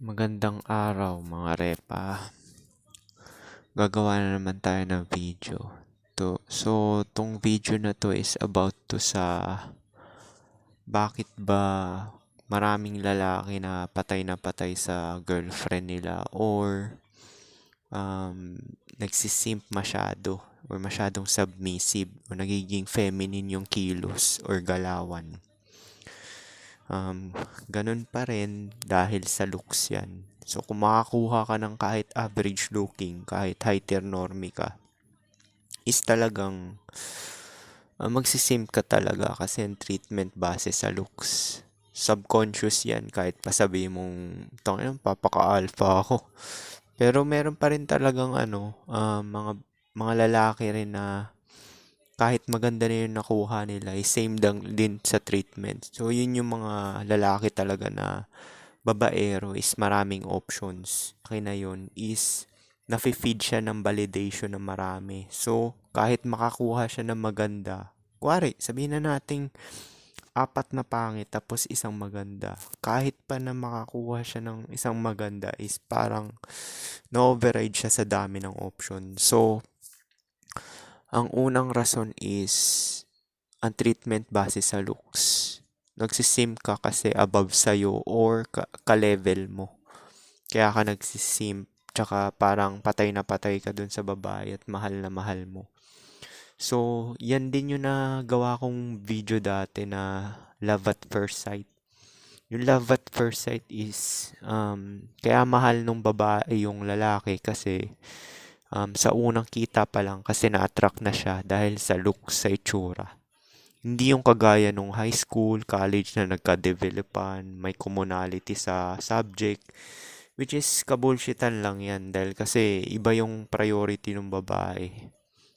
Magandang araw mga repa. Gagawa na naman tayo ng video. To, so, tong video na to is about to sa bakit ba maraming lalaki na patay na patay sa girlfriend nila or um, nagsisimp masyado or masyadong submissive o nagiging feminine yung kilos or galawan. Um, ganun pa rin dahil sa looks yan. So, kung makakuha ka ng kahit average looking, kahit normie ka, is talagang uh, magsisim ka talaga kasi ang treatment base sa looks. Subconscious yan kahit pasabi mong, tangin papaka-alpha ako. Pero meron pa rin talagang ano, uh, mga mga lalaki rin na kahit maganda na yung nakuha nila, is same din sa treatment. So, yun yung mga lalaki talaga na babaero is maraming options. Akin na yun is nafe-feed siya ng validation ng marami. So, kahit makakuha siya ng maganda, kuwari, sabihin na nating apat na pangit tapos isang maganda. Kahit pa na makakuha siya ng isang maganda is parang na-override siya sa dami ng option. So, ang unang rason is ang treatment base sa looks. Nagsisim ka kasi above sa'yo or ka-level mo. Kaya ka nagsisim tsaka parang patay na patay ka dun sa babae at mahal na mahal mo. So, yan din yung nagawa kong video dati na love at first sight. Yung love at first sight is um, kaya mahal nung babae yung lalaki kasi um, sa unang kita pa lang kasi na-attract na siya dahil sa looks, sa itsura. Hindi yung kagaya nung high school, college na nagka-developan, may commonality sa subject, which is kabulshitan lang yan dahil kasi iba yung priority ng babae.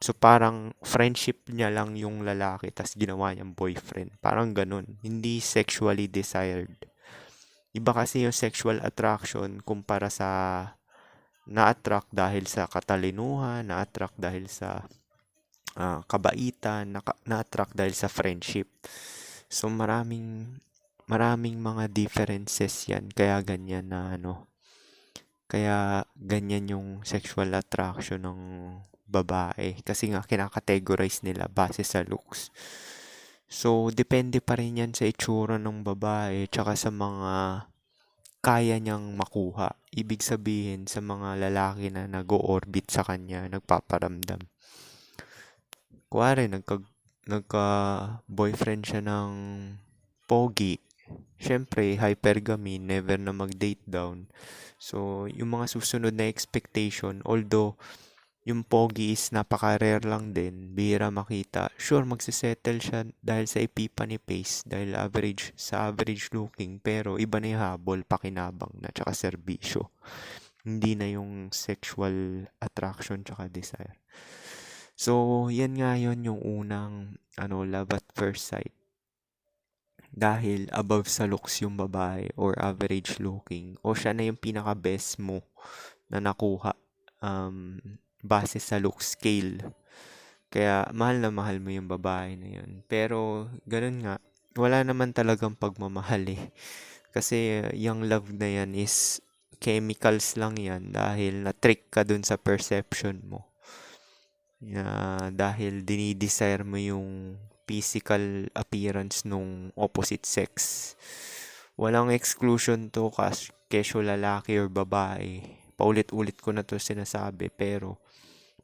So parang friendship niya lang yung lalaki tas ginawa niyang boyfriend. Parang ganun. Hindi sexually desired. Iba kasi yung sexual attraction kumpara sa na-attract dahil sa katalinuhan, na-attract dahil sa uh, kabaitan, na-attract dahil sa friendship. So maraming maraming mga differences yan kaya ganyan na ano kaya ganyan yung sexual attraction ng babae kasi nga kinakategorize nila base sa looks. So, depende pa rin yan sa itsura ng babae tsaka sa mga kaya niyang makuha. Ibig sabihin sa mga lalaki na nag-orbit sa kanya, nagpaparamdam. Kuwari, nagka, nagka-boyfriend siya ng pogi. Siyempre, hypergamy, never na mag-date down. So, yung mga susunod na expectation, although yung pogi is napaka-rare lang din, bihira makita. Sure, magsisettle siya dahil sa epiphany pace, dahil average, sa average looking, pero iba na yung habol, pakinabang na, tsaka serbisyo. Hindi na yung sexual attraction tsaka desire. So, yan nga yun yung unang ano, love at first sight. Dahil above sa looks yung babae or average looking o siya na yung pinaka-best mo na nakuha um, base sa look scale. Kaya mahal na mahal mo yung babae na yun. Pero ganun nga, wala naman talagang pagmamahal eh. Kasi uh, yung love na yan is chemicals lang yan dahil na-trick ka dun sa perception mo. Na dahil dinidesire mo yung physical appearance nung opposite sex. Walang exclusion to kas kesyo lalaki or babae. Paulit-ulit ko na to sinasabi pero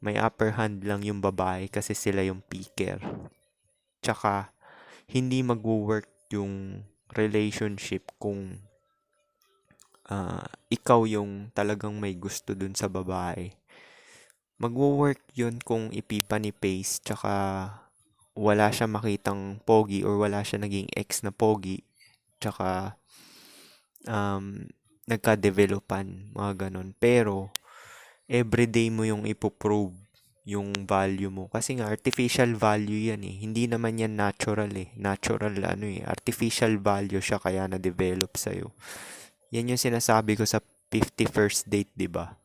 may upper hand lang yung babae kasi sila yung picker. Tsaka, hindi mag-work yung relationship kung uh, ikaw yung talagang may gusto dun sa babae. Mag-work yun kung ipipa ni Pace tsaka wala siya makitang pogi or wala siya naging ex na pogi tsaka um, nagka-developan, mga ganun. Pero, everyday mo yung ipoprove yung value mo. Kasi nga, artificial value yan eh. Hindi naman yan natural eh. Natural ano eh. Artificial value siya kaya na-develop sa'yo. Yan yung sinasabi ko sa 51st date, di ba?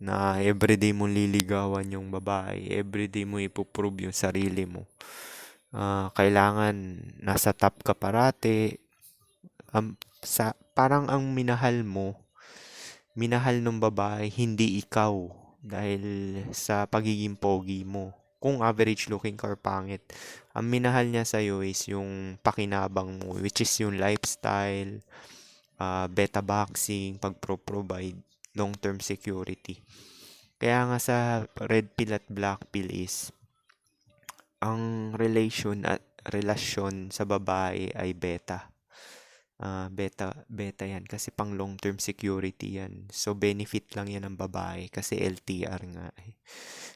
Na everyday mo liligawan yung babae. Everyday mo ipoprove yung sarili mo. Uh, kailangan nasa top ka parate. Um, sa, parang ang minahal mo minahal ng babae, hindi ikaw dahil sa pagiging pogi mo. Kung average looking ka or pangit, ang minahal niya sa'yo is yung pakinabang mo, which is yung lifestyle, uh, beta boxing, pag-provide long-term security. Kaya nga sa red pill at black pill is ang relation at relasyon sa babae ay beta. Uh, beta beta yan kasi pang long term security yan. So benefit lang yan ng babae kasi LTR nga eh.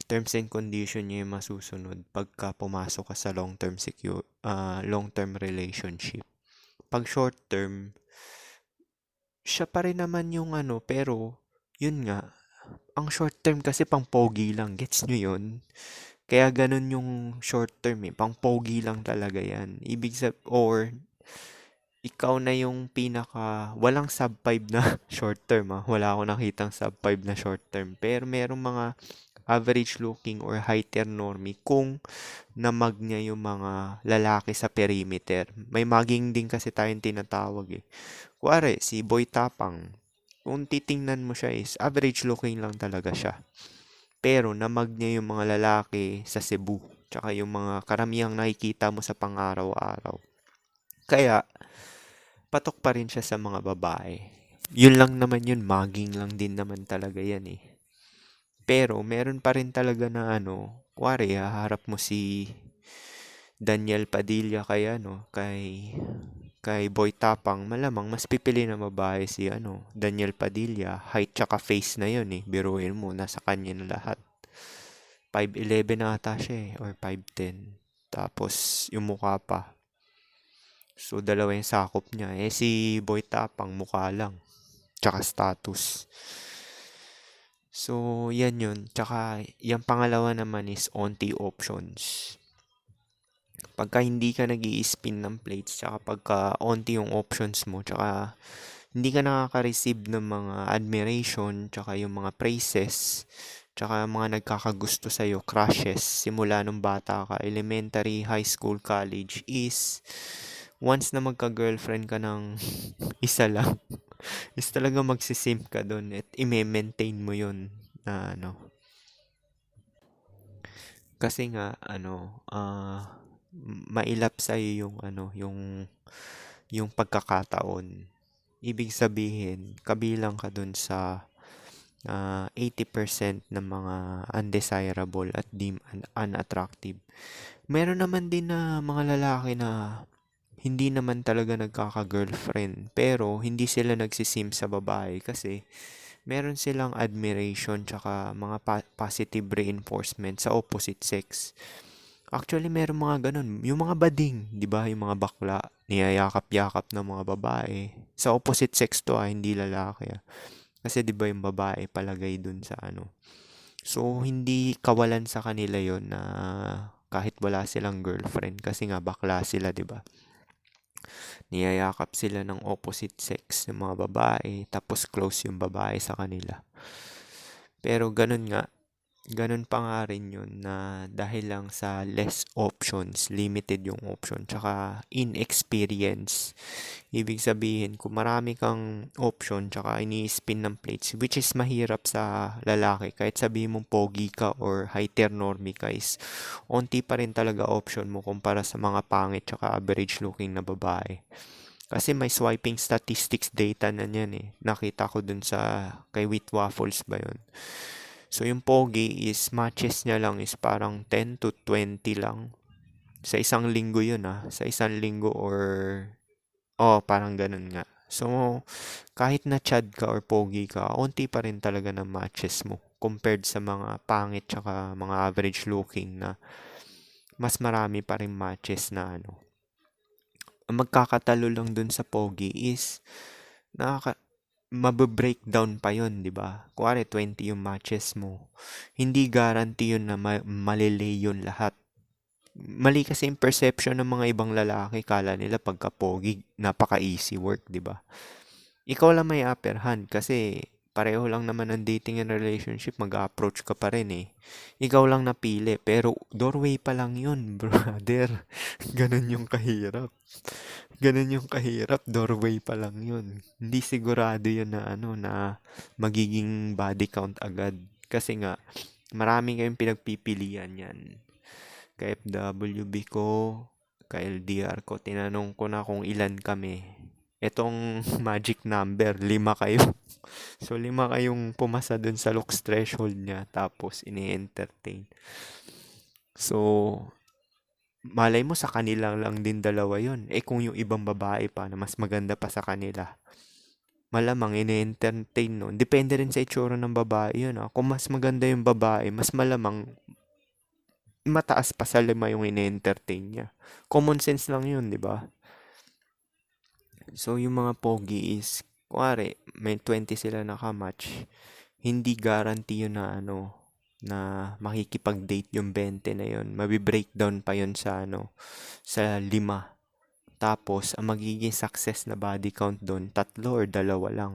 Terms and condition niya yung masusunod pagka pumasok ka sa long term secure uh, long term relationship. Pag short term siya pa rin naman yung ano pero yun nga ang short term kasi pang pogi lang. Gets nyo yun? Kaya ganun yung short term eh. Pang pogi lang talaga yan. Ibig sabihin, or ikaw na yung pinaka, walang sub 5 na short term ah. Wala ako nakitang sub 5 na short term. Pero merong mga average looking or higher normie kung namag niya yung mga lalaki sa perimeter. May maging din kasi tayong tinatawag eh. Kuwari, si Boy Tapang, kung titingnan mo siya is average looking lang talaga siya. Pero namag niya yung mga lalaki sa Cebu. Tsaka yung mga karamihang nakikita mo sa pang-araw-araw. Kaya, patok pa rin siya sa mga babae. Yun lang naman yun, maging lang din naman talaga yan eh. Pero, meron pa rin talaga na ano, kuwari, haharap mo si Daniel Padilla kay ano, kay kay Boy Tapang, malamang mas pipili na babae si ano, Daniel Padilla. Height tsaka face na yun eh. Biruin mo, nasa kanya na lahat. 5'11 na ata siya eh, or 5'10. Tapos, yung mukha pa. So, dalawa yung sakop niya. Eh, si Boy Tapang, mukha lang. Tsaka status. So, yan yun. Tsaka, yung pangalawa naman is onti options pagka hindi ka nag spin ng plates, tsaka pagka onti yung options mo, tsaka hindi ka nakaka-receive ng mga admiration, tsaka yung mga praises, tsaka mga nagkakagusto sa'yo, crushes, simula nung bata ka, elementary, high school, college, is once na magka-girlfriend ka ng isa lang, is talaga magsisimp ka doon at i-maintain mo yun na ano. Kasi nga, ano, uh, mailap sa yung ano, yung yung pagkakataon. Ibig sabihin, kabilang ka dun sa uh, ah, 80% ng mga undesirable at dim un- unattractive. Meron naman din na mga lalaki na hindi naman talaga nagkaka-girlfriend pero hindi sila nagsisim sa babae kasi meron silang admiration tsaka mga pa- positive reinforcement sa opposite sex. Actually, meron mga ganun. Yung mga bading, di ba? Yung mga bakla, niyayakap-yakap ng mga babae. Sa opposite sex to ah, hindi lalaki ah. Kasi di ba yung babae palagay dun sa ano. So, hindi kawalan sa kanila yon na kahit wala silang girlfriend. Kasi nga bakla sila, di ba? Niyayakap sila ng opposite sex ng mga babae. Tapos close yung babae sa kanila. Pero ganun nga, ganun pa nga rin yun na dahil lang sa less options, limited yung option, tsaka inexperience. Ibig sabihin, kung marami kang option, tsaka ini-spin ng plates, which is mahirap sa lalaki, kahit sabihin mong pogi ka or heteronormy ka is, onti pa rin talaga option mo kumpara sa mga pangit tsaka average looking na babae. Kasi may swiping statistics data na niyan eh. Nakita ko dun sa kay Wheat Waffles ba yun. So, yung pogi is matches niya lang is parang 10 to 20 lang. Sa isang linggo yun ah. Sa isang linggo or... Oh, parang ganun nga. So, kahit na chad ka or pogi ka, onti pa rin talaga ng matches mo compared sa mga pangit tsaka mga average looking na mas marami pa rin matches na ano. Ang magkakatalo lang dun sa pogi is nakaka mabe-breakdown pa yon di ba? Kuwari, 20 yung matches mo. Hindi guarantee yun na ma- malilay yun lahat. Mali kasi yung perception ng mga ibang lalaki. Kala nila pagka pogi, napaka-easy work, di ba? Ikaw lang may upper hand kasi pareho lang naman ng dating and relationship, mag-approach ka pa rin eh. Ikaw lang napili, pero doorway pa lang yun, brother. Ganun yung kahirap. Ganun yung kahirap, doorway pa lang yun. Hindi sigurado yun na ano, na magiging body count agad. Kasi nga, marami kayong pinagpipilian yan. Ka FWB ko, ka LDR ko, tinanong ko na kung ilan kami. Etong magic number, lima kayo. So, lima kayong pumasa dun sa looks threshold niya, tapos ini-entertain. So, malay mo sa kanila lang din dalawa yon Eh kung yung ibang babae pa na mas maganda pa sa kanila, malamang ini-entertain nun. Depende rin sa itsura ng babae yun. Ah. Kung mas maganda yung babae, mas malamang mataas pa sa lima yung ini-entertain niya. Common sense lang yun, di ba? So, yung mga pogi is, kuwari, may 20 sila nakamatch, hindi guarantee yun na ano, na makikipag-date yung 20 na yun. Mabi-breakdown pa yun sa ano, sa lima. Tapos, ang magiging success na body count doon, tatlo or dalawa lang.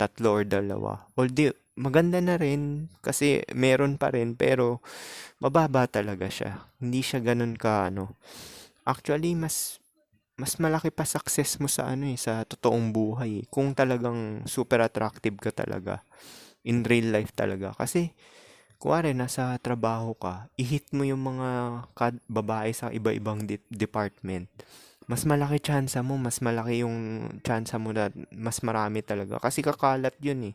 Tatlo or dalawa. Although, maganda na rin kasi meron pa rin pero mababa talaga siya. Hindi siya ganun ka ano. Actually, mas mas malaki pa success mo sa ano eh, sa totoong buhay. eh. Kung talagang super attractive ka talaga in real life talaga. Kasi kuwari nasa trabaho ka, i-hit mo yung mga kad- babae sa iba-ibang de- department. Mas malaki chance mo, mas malaki yung chance mo na mas marami talaga. Kasi kakalat yun eh.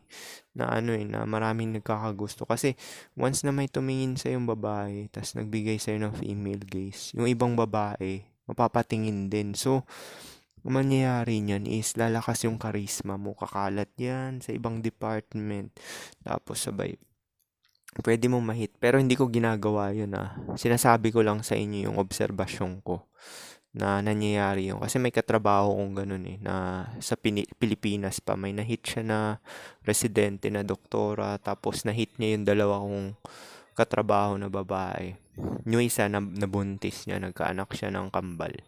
Na ano eh, na maraming nagkakagusto. Kasi once na may tumingin sa yung babae, tas nagbigay sa'yo ng female gaze, yung ibang babae, mapapatingin din. So, ang mangyayari niyan is lalakas yung charisma mo. Kakalat yan sa ibang department. Tapos sabay, pwede mo mahit. Pero hindi ko ginagawa yun ah. Sinasabi ko lang sa inyo yung obserbasyon ko na nangyayari yun. Kasi may katrabaho kong ganun eh, na sa Pilipinas pa, may nahit siya na residente na doktora, tapos nahit niya yung dalawa kong katrabaho na babae. Yung isa na nabuntis niya, nagkaanak siya ng kambal.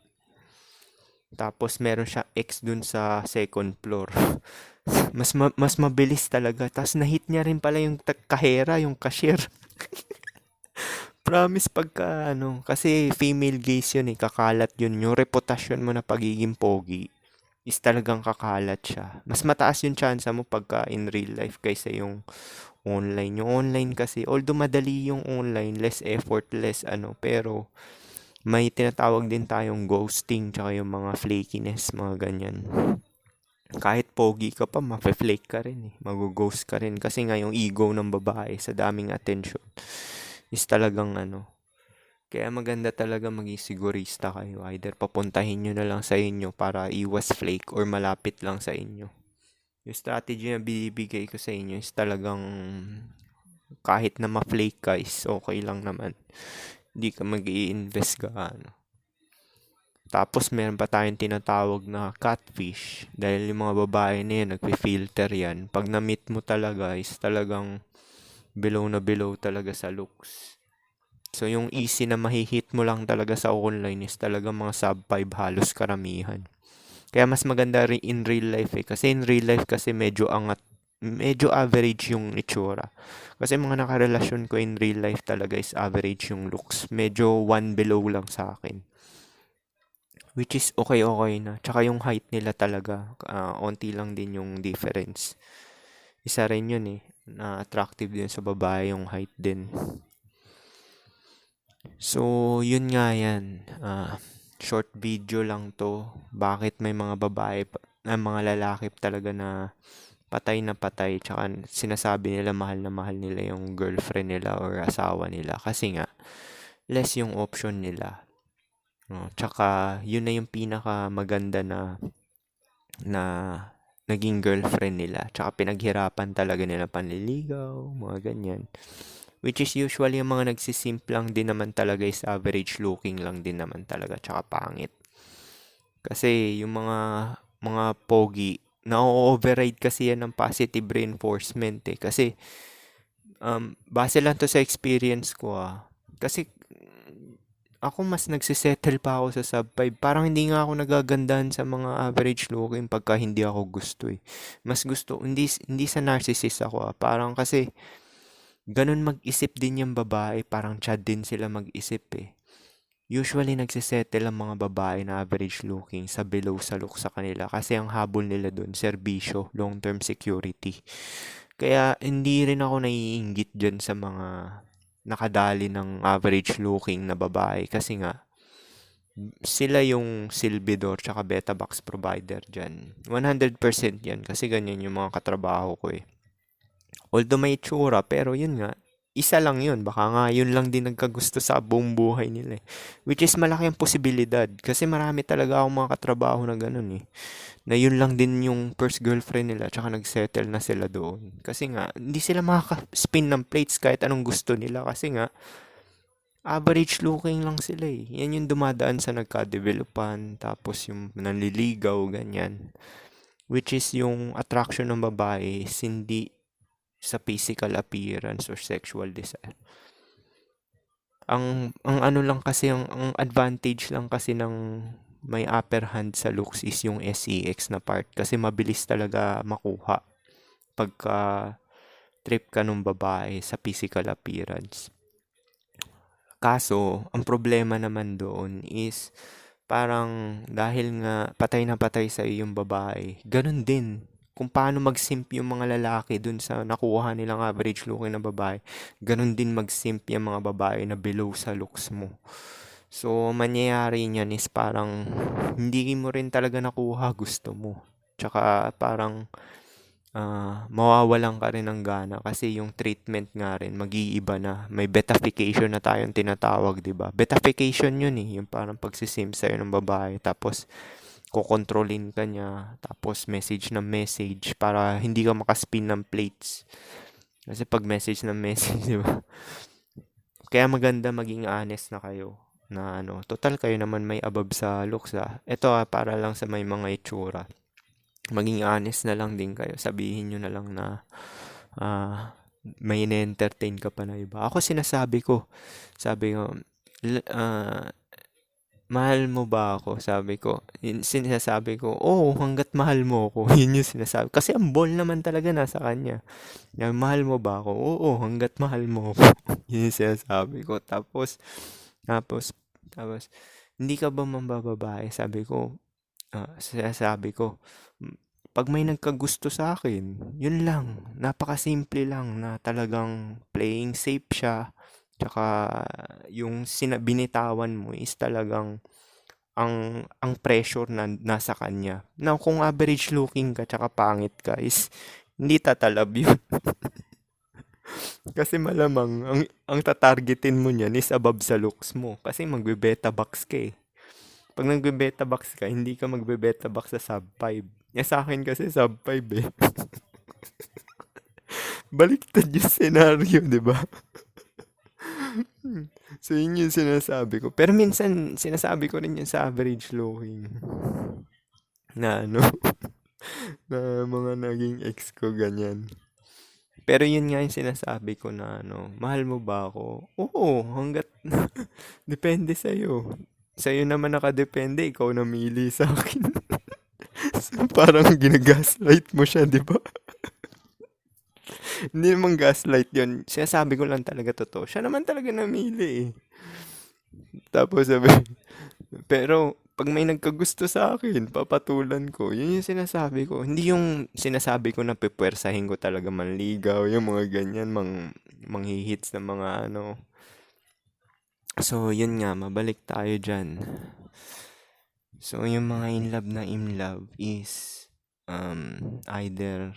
Tapos meron siya ex dun sa second floor. mas ma- mas mabilis talaga. Tapos nahit niya rin pala yung kahera, yung cashier. Promise pagka ano, kasi female gaze yun eh, kakalat yun. Yung reputasyon mo na pagiging pogi is talagang kakalat siya. Mas mataas yung chance mo pagka in real life kaysa yung online. Yung online kasi, although madali yung online, less effort, less ano, pero may tinatawag din tayong ghosting tsaka yung mga flakiness, mga ganyan. Kahit pogi ka pa, mafe-flake ka rin eh. Mag-ghost ka rin. Kasi nga yung ego ng babae sa daming attention is talagang ano. Kaya maganda talaga maging sigurista kayo. Either papuntahin nyo na lang sa inyo para iwas flake or malapit lang sa inyo. Yung strategy na binibigay ko sa inyo is talagang kahit na ma-flake ka is okay lang naman. Hindi ka mag invest ka ano. Tapos meron pa tayong tinatawag na catfish. Dahil yung mga babae na yan, nagpi-filter yan. Pag na-meet mo talaga is talagang below na below talaga sa looks. So yung easy na mahihit mo lang talaga sa online is talaga mga sub 5 halos karamihan. Kaya mas maganda rin in real life eh. Kasi in real life kasi medyo angat, medyo average yung itsura. Kasi mga nakarelasyon ko in real life talaga is average yung looks. Medyo one below lang sa akin. Which is okay-okay na. Tsaka yung height nila talaga, uh, onti lang din yung difference. Isa rin yun eh, na attractive din sa babae yung height din. So, yun nga yan. Uh, short video lang to. Bakit may mga babae, uh, mga lalaki talaga na patay na patay tsaka sinasabi nila mahal na mahal nila yung girlfriend nila or asawa nila kasi nga less yung option nila No, tsaka yun na yung pinaka maganda na na naging girlfriend nila. Tsaka pinaghirapan talaga nila panliligaw, mga ganyan. Which is usually yung mga nagsisimp lang din naman talaga is average looking lang din naman talaga. Tsaka pangit. Kasi yung mga mga pogi, na-override kasi yan ng positive reinforcement eh. Kasi um, base lang to sa experience ko ah. Kasi ako mas nagsisettle pa ako sa sub 5. Parang hindi nga ako nagagandahan sa mga average looking pagka hindi ako gusto eh. Mas gusto, hindi, hindi sa narcissist ako ah. Parang kasi, ganun mag-isip din yung babae. Parang chad din sila mag-isip eh. Usually, nagsisettle ang mga babae na average looking sa below sa look sa kanila. Kasi ang habol nila dun, serbisyo, long-term security. Kaya, hindi rin ako naiinggit dyan sa mga nakadali ng average looking na babae kasi nga sila yung silbidor tsaka beta box provider dyan. 100% yan kasi ganyan yung mga katrabaho ko eh. Although may tsura pero yun nga, isa lang yun. Baka nga yun lang din nagkagusto sa buong buhay nila eh. Which is malaki ang posibilidad kasi marami talaga akong mga katrabaho na ganun eh na yun lang din yung first girlfriend nila tsaka nagsettle na sila doon. Kasi nga, hindi sila makaka-spin ng plates kahit anong gusto nila kasi nga, average looking lang sila eh. Yan yung dumadaan sa nagka-developan, tapos yung nanliligaw, ganyan. Which is yung attraction ng babae is hindi sa physical appearance or sexual desire. Ang, ang ano lang kasi, ang, ang advantage lang kasi ng may upper hand sa looks is yung SEX na part kasi mabilis talaga makuha pagka trip ka ng babae sa physical appearance. Kaso, ang problema naman doon is parang dahil nga patay na patay sa yung babae, ganun din. Kung paano mag-simp yung mga lalaki dun sa nakuha nilang average looking na babae, ganun din mag-simp yung mga babae na below sa looks mo. So, mangyayari niyan is parang hindi mo rin talaga nakuha gusto mo. Tsaka parang uh, mawawalan ka rin ng gana kasi yung treatment nga rin mag-iiba na. May betafication na tayong tinatawag, 'di ba? Betafication 'yun eh, yung parang pagsisim sa'yo ng babae tapos kokontrolin ka niya, tapos message ng message para hindi ka makaspin ng plates. Kasi pag message ng message, 'di ba? Kaya maganda maging honest na kayo na ano, total kayo naman may above sa looks ah. Ito ah, para lang sa may mga itsura. Maging honest na lang din kayo. Sabihin nyo na lang na uh, may entertain ka pa na iba. Ako sinasabi ko, sabi ko, uh, mahal mo ba ako? Sabi ko, sinasabi ko, oh, hanggat mahal mo ako. Yun yung sinasabi. Kasi ang ball naman talaga nasa kanya. Yan, mahal mo ba ako? Oo, hanggat mahal mo ako. Yun yung sinasabi ko. Tapos, tapos, tapos, hindi ka ba mambababae? Sabi ko, uh, sabi ko, pag may nagkagusto sa akin, yun lang. Napakasimple lang na talagang playing safe siya. Tsaka yung sinabinitawan mo is talagang ang ang pressure na nasa kanya. Now, kung average looking ka tsaka pangit ka is hindi tatalab yun. Kasi malamang, ang, ang tatargetin mo niyan is above sa looks mo. Kasi magbe-beta box ka eh. Pag nagbe-beta box ka, hindi ka magbe-beta box sa sub 5. Ya sa akin kasi sub 5 eh. Baliktad yung scenario, di ba? So, yun yung sinasabi ko. Pero minsan, sinasabi ko rin yun sa average looking. Na ano, na mga naging ex ko, ganyan. Pero yun nga yung sinasabi ko na ano, mahal mo ba ako? Oo, hanggat depende sa iyo. Sa iyo naman nakadepende, ikaw namili sa akin. so, parang ginagaslight mo siya, di ba? Hindi naman gaslight yun. Sinasabi ko lang talaga totoo. Siya naman talaga namili eh. Tapos sabi, pero pag may nagkagusto sa akin, papatulan ko. Yun yung sinasabi ko. Hindi yung sinasabi ko na pipwersahin ko talaga manligaw, yung mga ganyan, mang, manghihits ng mga ano. So, yun nga, mabalik tayo dyan. So, yung mga in love na in love is um, either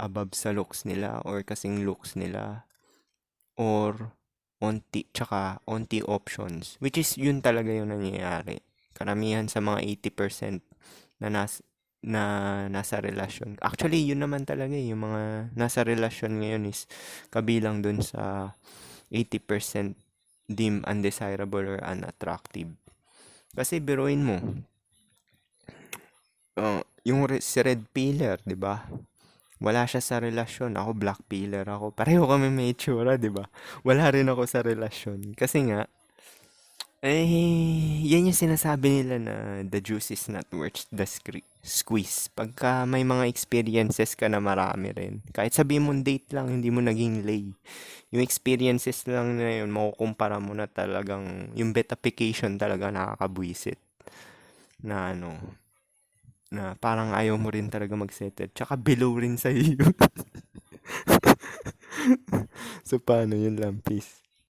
above sa looks nila or kasing looks nila or onti, tsaka onti options. Which is, yun talaga yung nangyayari karamihan sa mga 80% na nas na nasa relasyon. Actually, yun naman talaga eh, yung mga nasa relasyon ngayon is kabilang dun sa 80% dim undesirable or unattractive. Kasi biruin mo, uh, yung re- si red pillar, 'di ba? Wala siya sa relasyon. Ako black pillar ako. Pareho kami may itsura, 'di ba? Wala rin ako sa relasyon kasi nga Eh, yan yung sinasabi nila na the juice is not worth the scre- squeeze. Pagka may mga experiences ka na marami rin. Kahit sabihin mong date lang, hindi mo naging lay. Yung experiences lang na yun, makukumpara mo na talagang, yung betification talaga nakakabwisit. Na ano, na parang ayaw mo rin talaga mag-settle. Tsaka below rin sa iyo. so, paano yun lang, please?